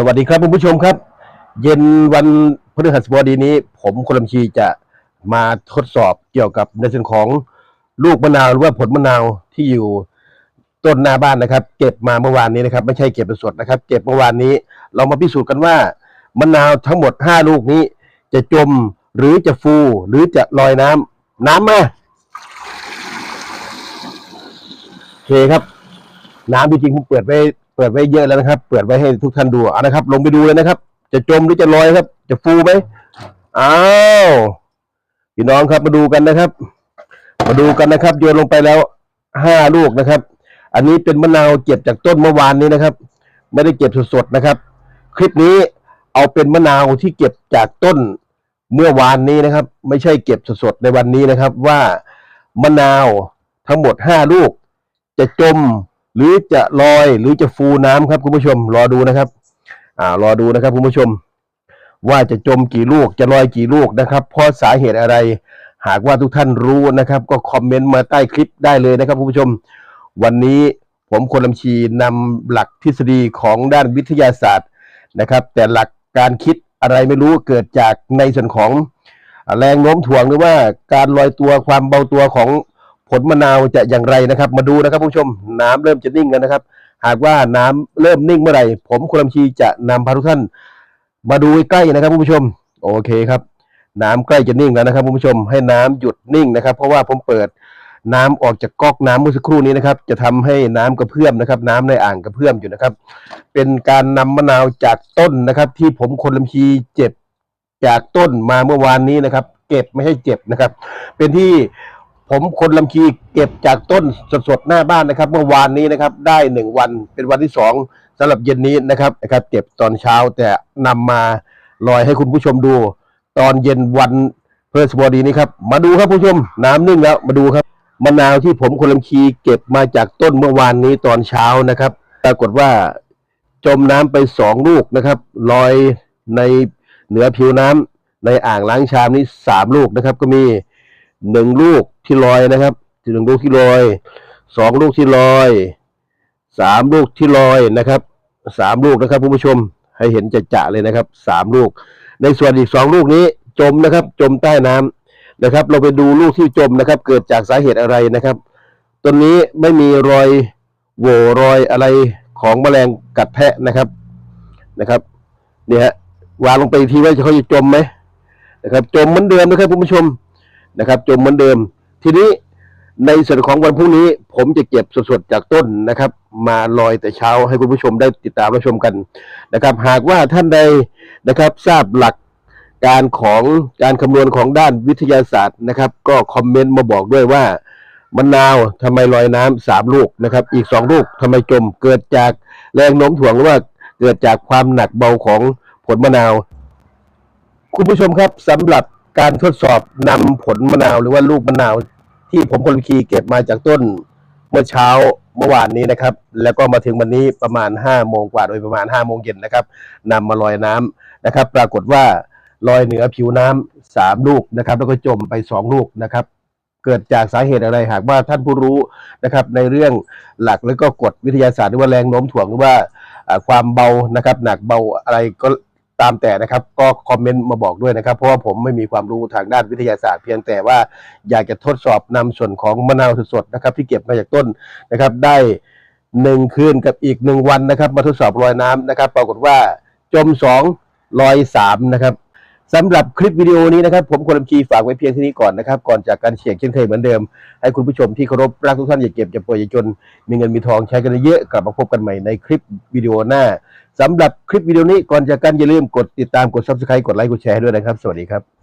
สวัสดีครับคุณผู้ชมครับ เย็นวันพฤหัสบดีนี้ ผมคนลำชีจะมาทดสอบเกี่ยวกับในส่วนของลูกมะนาวหรือว่าผลมะนาวที่อยู่ต้นหน้าบ้านนะครับ เก็บมาเมื่อวานนี้นะครับ ไม่ใช่เก็บเป็นสดนะครับ เก็บเมื่อวานนี้ เรามาพิสูจน์กันว่ามะนาวทั้งหมดห้าลูกนี้ จะจมหรือจะฟูหรือจะลอยน้ำน้ำมาโอเคครับ น้ำจริงๆผมเปิดไว้ เปิดไว้เยอะแล้วนะครับ เปิดไว้ให้ทุกท่านดูเอานะครับ ลงไปดูเลยนะครับ จะจมหรือจะลอยครับ จะฟูไหมอ้าวพี่น้องครับมาดูกันนะครับ มาดูกันนะครับ โยนลงไปแล้วห้าลูกนะครับ อันนี้เป็นมะนาวเก็บจากต้นเมื่อวานนี้นะครับ ไม่ได้เก็บสดๆนะครับ คลิปนี้เอาเป็นมะนาวที่เก็บจากต้นเมื่อวานนี้นะครับ ไม่ใช่เก็บสดๆในวันนี้นะครับ ว่ามะนาวทั้งหมดห้าลูก จะจม หรือจะลอยหรือจะฟูน้ำครับคุณผู้ชม รอดูนะครับ อ่ารอดูนะครับคุณผู้ชม ว่าจะจมกี่ลูกจะลอยกี่ลูกนะครับ เพราะสาเหตุอะไร หากว่าทุกท่านรู้นะครับ ก็คอมเมนต์มาใต้คลิปได้เลยนะครับคุณผู้ชม วันนี้ผมคนลำชีนำหลักทฤษฎีของด้านวิทยาศาสตร์นะครับ แต่หลักการคิดอะไรไม่รู้เกิดจากในส่วนของแรงโน้มถ่วงหรือว่าการลอยตัวความเบาตัวของ ผลมะนาวจะอย่างไรนะครับ มาดูนะครับผู้ชมน้ำเริ่มจะนิ่งแล้วนะครับ หากว่าน้ำเริ่มนิ่งเมื่อไหร่ ผมคนลำชีจะนำพาทุกท่าน มาดูใกล้นะครับผู้ชม โอเคครับ น้ำใกล้จะนิ่งแล้วนะครับผู้ชม ให้น้ำหยุดนิ่งนะครับ เพราะว่าผมเปิดน้ำออกจากก๊อกน้ำเมื่อสักครู่นี้นะครับ จะทำให้น้ำกระเพื่อมนะครับ น้ำในอ่างกระเพื่อมอยู่นะครับ เป็นการนำมะนาวจากต้นนะครับ ที่ผมคนลำชีเจ็บจากต้นมาเมื่อวานนี้นะครับ เก็บไม่ให้เจ็บนะครับ เป็นที่ ผมคนลำชีเก็บจากต้นสดๆหน้าบ้านนะครับ เมื่อวานนี้นะครับ ได้หนึ่งวันเป็นวันที่สองสำหรับเย็นนี้นะครับนะครับ เก็บตอนเช้าแต่นำมาลอยให้คุณผู้ชมดู ตอนเย็นวันเพื่อสบดีนี้ครับ มาดูครับผู้ชม น้ำนิ่งแล้วมาดูครับมะนาวที่ผมคนลำชีเก็บมาจากต้นเมื่อวานนี้ตอนเช้านะครับ ปรากฏว่าจมน้ำไปสองลูกนะครับลอยในเหนือผิวน้ำในอ่างล้างชามนี้สามลูกนะครับ ก็มีหนึ่งลูก ที่ลอยนะครับหนึ่งลูกที่ลอยสองลูกที่ลอยสามลูกที่ลอยนะครับสามลูกนะครับผู้ชมให้เห็นจะจะเลยนะครับสามลูก ในส่วนอีกสองลูกนี้จมนะครับ จมใต้น้ำนะครับ เราไปดูลูกที่จมนะครับ เกิดจากสาเหตุอะไรนะครับต้นนี้ไม่มีรอยโหว่รอยอะไรของแมลงกัดแทะนะครับนะครับ เนี่ยฮะวางลงไปทีว่าเขาจะจมไหมนะครับ จมเหมือนเดิมนะครับผู้ชมนะครับ จมเหมือนเดิม ทีนี้ในส่วนของวันพรุ่งนี้ ผมจะเก็บสดๆจากต้นนะครับ มาลอยแต่เช้าให้คุณผู้ชมได้ติดตามรับชมกันนะครับ หากว่าท่านใดนะครับทราบหลักการของการคำนวณของด้านวิทยาศาสตร์นะครับ ก็คอมเมนต์มาบอกด้วยว่ามะนาวทำไมลอยน้ำสามลูกนะครับ อีกสองลูกทำไมจมเกิดจากแรงโน้มถ่วงหรือว่าเกิดจากความหนักเบาของผลมะนาว คุณผู้ชมครับสำหรับ การทดสอบนำผลมะนาวหรือว่าลูกมะนาว ที่ผมคนคีเก็บมาจากต้นเมื่อเช้าเมื่อวานนี้นะครับ แล้วก็มาถึงวันนี้ประมาณ5้าโมงกว่าโดยประมาณ5้าโมงเย็นนะครับนำมาลอยน้ำนะครับ ปรากฏว่าลอยเหนือผิวน้ำสามลูกนะครับ แล้วก็จมไปสองลูกนะครับ เกิดจากสาเหตุอะไรหากว่าท่านผู้รู้นะครับ ในเรื่องหลักแล้วก็กฎวิทยาศาสตร์หรือว่าแรงโน้มถ่วงหรือว่าความเบานะครับ หนักเบาอะไรก็ ตามแต่นะครับก็คอมเมนต์มาบอกด้วยนะครับ เพราะว่าผมไม่มีความรู้ทางด้านวิทยาศาสตร์ เพียงแต่ว่าอยากจะทดสอบนำส่วนของมะนาวสดๆนะครับ ที่เก็บมาจากต้นนะครับ ได้หนึ่งคืนกับอีกหนึ่งวันนะครับ มาทดสอบลอยน้ำนะครับ ปรากฏว่าจมสองลอยสามนะครับสำหรับคลิปวิดีโอนี้นะครับ ผมคนลำชีฝากไว้เพียงเท่านี้ก่อนนะครับ ก่อนจากการเฉียงเช่นเคยเหมือนเดิม ให้คุณผู้ชมที่เคารพรักทุกท่านอย่าเก็บอย่าป่วยอย่าจน มีเงินมีทองใช้กันเยอะกลับมาพบกันใหม่ในคลิปวิดีโอหน้า สำหรับคลิปวิดีโอนี้ก่อนจากกันอย่าลืมกดติดตามกด subscribe กดไลค์กดแชร์ด้วยนะครับ สวัสดีครับ